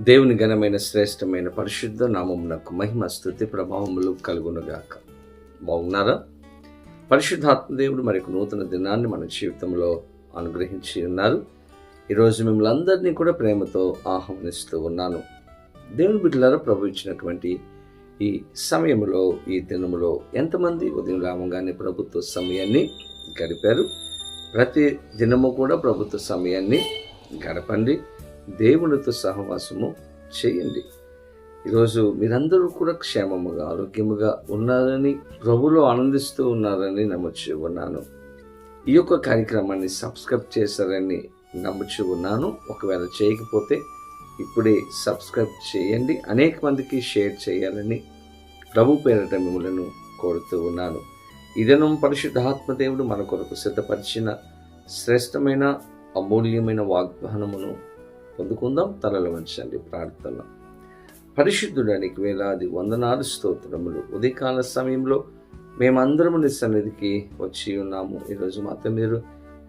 దేవుని ఘనమైన శ్రేష్టమైన పరిశుద్ధ నామమునకు మహిమ స్థుతి ప్రభావములు కలుగునుగాక. బాగున్నారా? పరిశుద్ధాత్మ దేవుడు మరొక నూతన దినాన్ని మన జీవితంలో అనుగ్రహించి ఉన్నారు. ఈరోజు మిమ్మల్ని అందరినీ కూడా ప్రేమతో ఆహ్వానిస్తూ ఉన్నాను. దేవుని బిడ్డలారా ప్రభు ఇచ్చినటువంటి ఈ సమయంలో ఈ దినములో ఎంతమంది ఉదయం రావంగానే ప్రభుత్వ సమయాన్ని గడిపారు? ప్రతి దినము కూడా ప్రభుత్వ సమయాన్ని గడపండి. దేవునితో సహవాసము చేయండి. ఈరోజు మీరందరూ కూడా క్షేమముగా ఆరోగ్యముగా ఉన్నారని ప్రభులో ఆనందిస్తూ ఉన్నారని నమ్మచ్చు ఉన్నాను. ఈ యొక్క కార్యక్రమాన్ని సబ్స్క్రైబ్ చేశారని నమ్మచ్చు ఉన్నాను. ఒకవేళ చేయకపోతే ఇప్పుడే సబ్స్క్రైబ్ చేయండి. అనేక మందికి షేర్ చేయాలని ప్రభు పేరట మిమ్మలను కోరుతూ ఉన్నాను. ఇదనం పరిశుద్ధాత్మదేవుడు మన కొరకు సిద్ధపరిచిన శ్రేష్టమైన అమూల్యమైన వాగ్దానమును పొందుకుందాం. తలలు వంచండి ప్రార్థన పరిశుద్ధుడానికి వేలాది వందనాలు స్తోత్రములు. ఉదయకాల సమయంలో మేమందరము నీ సన్నిధికి వచ్చి ఉన్నాము. ఈరోజు మాతో మీరు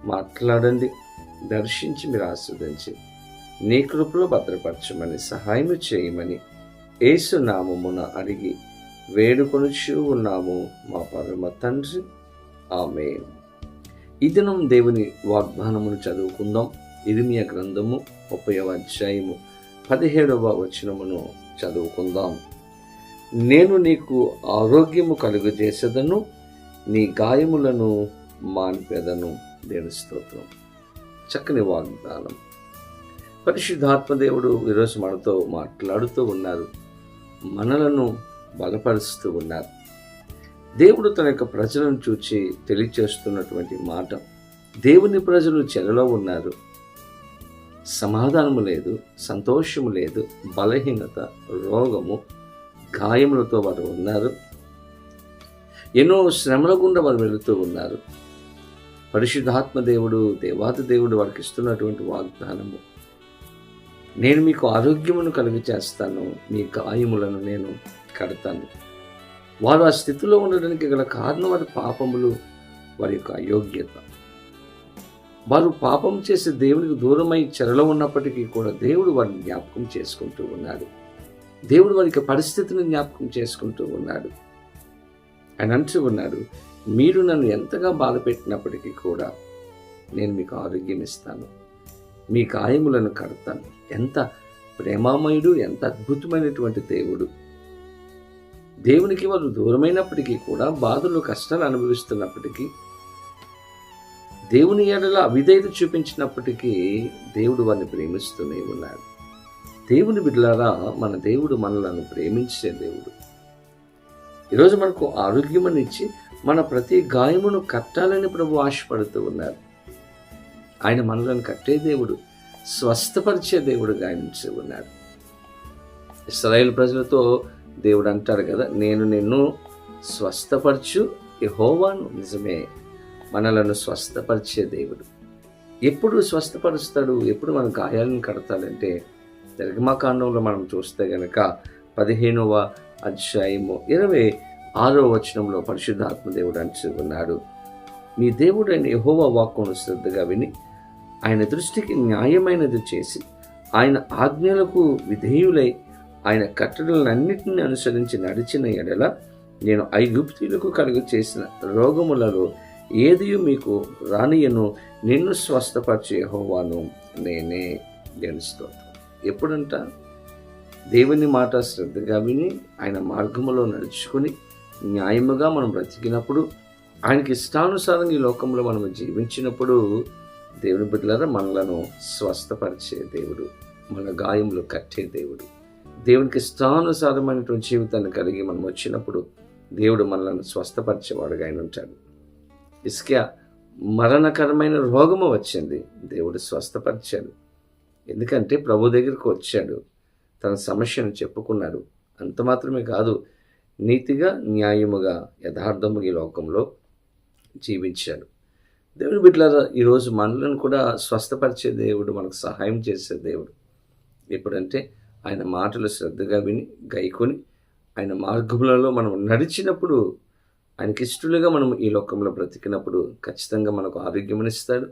మాట్లాడండి దర్శించి మీరు ఆస్వాదించి నీ కృపలో భద్రపరచమని సహాయం చేయమని ఏసు నామమున అడిగి వేడుకొనుచు ఉన్నాము మా పరమ తండ్రి. ఆమె ఈ దినం దేవుని వాగ్దానమును చదువుకుందాం. ఇరిమియ గ్రంథము ముప్పైవ అధ్యాయము పదిహేడవ వచనమును చదువుకుందాం. నేను నీకు ఆరోగ్యము కలుగజేసేదను నీ గాయములను మాన్పేదను. దేని స్తోత్రం. చక్కని వాగ్దానం. పరిశుద్ధాత్మదేవుడు ఈరోజు మనతో మాట్లాడుతూ ఉన్నారు. మనలను బలపరుస్తూ ఉన్నారు. దేవుడు తన యొక్క ప్రజలను చూచి తెలియచేస్తున్నటువంటి మాట. దేవుని ప్రజలు చెరలో ఉన్నారు. సమాధానము లేదు సంతోషము లేదు బలహీనత రోగము గాయములతో వారు ఉన్నారు. ఎన్నో శ్రమల గుండా వారు వెళుతూ ఉన్నారు. పరిశుద్ధాత్మ దేవుడు దేవాతి దేవుడు వారికి ఇస్తున్నటువంటి వాగ్దానము. నేను మీకు ఆరోగ్యమును కలిగి చేస్తాను మీ గాయములను నేను కడతాను. వారు ఆ స్థితిలో ఉండడానికి గల కారణం వారి పాపములు వారి యొక్క అయోగ్యత. వారు పాపం చేసే దేవునికి దూరమై చెరలో ఉన్నప్పటికీ కూడా దేవుడు వారిని జ్ఞాపకం చేసుకుంటూ ఉన్నాడు. దేవుడు వారి యొక్క పరిస్థితిని జ్ఞాపకం చేసుకుంటూ ఉన్నాడు. ఆయన అంటూ ఉన్నాడు మీరు నన్ను ఎంతగా బాధ పెట్టినప్పటికీ కూడా నేను మీకు ఆరోగ్యం ఇస్తాను. మీ గాయములను కడతాను. ఎంత ప్రేమామయుడు ఎంత అద్భుతమైనటువంటి దేవుడు. దేవునికి వారు దూరమైనప్పటికీ కూడా బాధలు కష్టాలు అనుభవిస్తున్నప్పటికీ దేవుని ఏడల అవిధేయత చూపించినప్పటికీ దేవుడు వారిని ప్రేమిస్తూనే ఉన్నాడు. దేవుని బిడ్డలారా మన దేవుడు మనలను ప్రేమించే దేవుడు. ఈరోజు మనకు ఆరోగ్యమనిచ్చి మన ప్రతి గాయమును కట్టాలని ప్రభు ఆశపడుతూ ఉన్నారు. ఆయన మనలను కట్టే దేవుడు స్వస్థపరిచే దేవుడు గాయనించి ఉన్నాడు ఇస్రాయేల్ ప్రజలతో దేవుడు అంటాడు కదా నేను నిన్ను స్వస్థపరచు యహోవాను నిజమే మనలను స్వస్థపరిచే దేవుడు. ఎప్పుడు స్వస్థపరుస్తాడు? ఎప్పుడు మన గాయాలను కడతాడంటే నిర్గమాకాండంలో మనం చూస్తే గనక పదిహేనవ అధ్యాయము ఇరవై ఆరో వచనంలో పరిశుద్ధాత్మ దేవుడు ఉన్నాడు. మీ దేవుడైన యహోవా వాక్కును శ్రద్ధగా విని ఆయన దృష్టికి న్యాయమైనది చేసి ఆయన ఆజ్ఞలకు విధేయులై ఆయన కట్టడలన్నింటినీ అనుసరించి నడిచిన ఎడల నేను ఐగుప్తులకు కలుగు చేసిన రోగములలో ఏది మీకు రానియను నిన్ను స్వస్థపరిచే హోవాను నేనే గెలుస్తాను ఎప్పుడంట? దేవుని మాట శ్రద్ధగా విని ఆయన మార్గములో నడుచుకుని న్యాయముగా మనం బ్రతికినప్పుడు ఆయనకి ఇష్టానుసారంగా ఈ లోకంలో మనం జీవించినప్పుడు దేవుని బిడ్డలారా మనలను స్వస్థపరిచే దేవుడు మన గాయములు కట్టే దేవుడు. దేవునికి ఇష్టానుసారమైనటువంటి జీవితాన్ని కలిగి మనం వచ్చినప్పుడు దేవుడు మనలను స్వస్థపరిచేవాడుగా ఆయన ఉంటాడు. ఇసుక మరణకరమైన రోగము వచ్చింది. దేవుడు స్వస్థపరిచాడు. ఎందుకంటే ప్రభు దగ్గరికి వచ్చాడు. తన సమస్యను చెప్పుకున్నాడు. అంత మాత్రమే కాదు నీతిగా న్యాయముగా యథార్థముగా ఈ లోకంలో జీవించాడు. దేవుడు బిడ్డలారా ఈరోజు మనలను కూడా స్వస్థపరిచే దేవుడు మనకు సహాయం చేసే దేవుడు. ఎప్పుడంటే ఆయన మాటలు శ్రద్ధగా విని గైకొని ఆయన మార్గములలో మనం నడిచినప్పుడు ఆయనకి ఇష్టలుగా మనం ఈ లోకంలో బ్రతికినప్పుడు ఖచ్చితంగా మనకు ఆరోగ్యమునిస్తాడు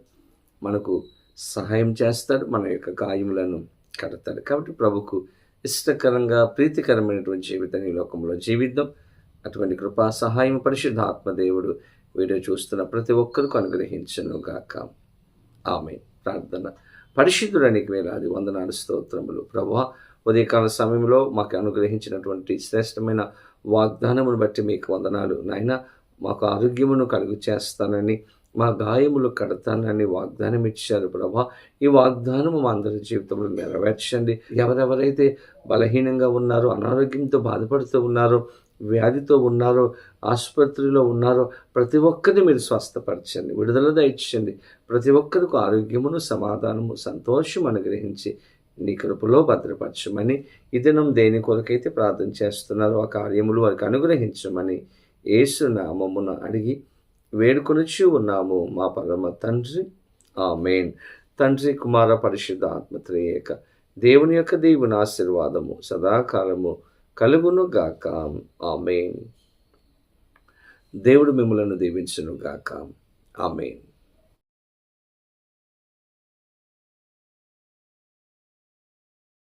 మనకు సహాయం చేస్తాడు మన యొక్క గాయములను కడతాడు. కాబట్టి ప్రభుకు ఇష్టకరంగా ప్రీతికరమైనటువంటి జీవితం ఈ లోకంలో జీవిద్దాం. అటువంటి కృపా సహాయం పరిశుద్ధ ఆత్మదేవుడు వీడియో చూస్తున్న ప్రతి ఒక్కరికి అనుగ్రహించను గాక ఆమె ప్రార్థన. పరిశుద్ధుడానికి వేలాది వందనాలు స్తోత్రములు. ప్రభా ఉదయకాల సమయంలో మాకు అనుగ్రహించినటువంటి శ్రేష్టమైన వాగ్దానమును బట్టి మీకు వందనాలు. నాయన మాకు ఆరోగ్యమును కలుగు చేస్తానని మా గాయములు కడతానని వాగ్దానం ఇచ్చారు ప్రభా. ఈ వాగ్దానము మా అందరి జీవితంలో నెరవేర్చండి. ఎవరెవరైతే బలహీనంగా ఉన్నారో అనారోగ్యంతో బాధపడుతూ ఉన్నారో వ్యాధితో ఉన్నారో ఆసుపత్రిలో ఉన్నారో ప్రతి ఒక్కరిని మీరు స్వస్థపరచండి విడుదల దయచండి ప్రతి ఒక్కరికి ఆరోగ్యమును సమాధానము సంతోషం అనుగ్రహించి నీ కృపలో భద్రపరచమని. ఈ దినం దేని కొరకైతే ప్రార్థన చేస్తున్నారో ఆ కార్యములు వారికి అనుగ్రహించమని యేసు నామమున అడిగి వేడుకొనిచ్చి ఉన్నాము మా పరమ తండ్రి. ఆ మెయిన్ తండ్రి కుమార పరిశుద్ధ ఆత్మత్రేయక దేవుని యొక్క దేవుని ఆశీర్వాదము సదాకాలము కలుగును గాక. ఆమెన్. దేవుడు మిమ్మలను దీవించును గాక. ఆమెన్.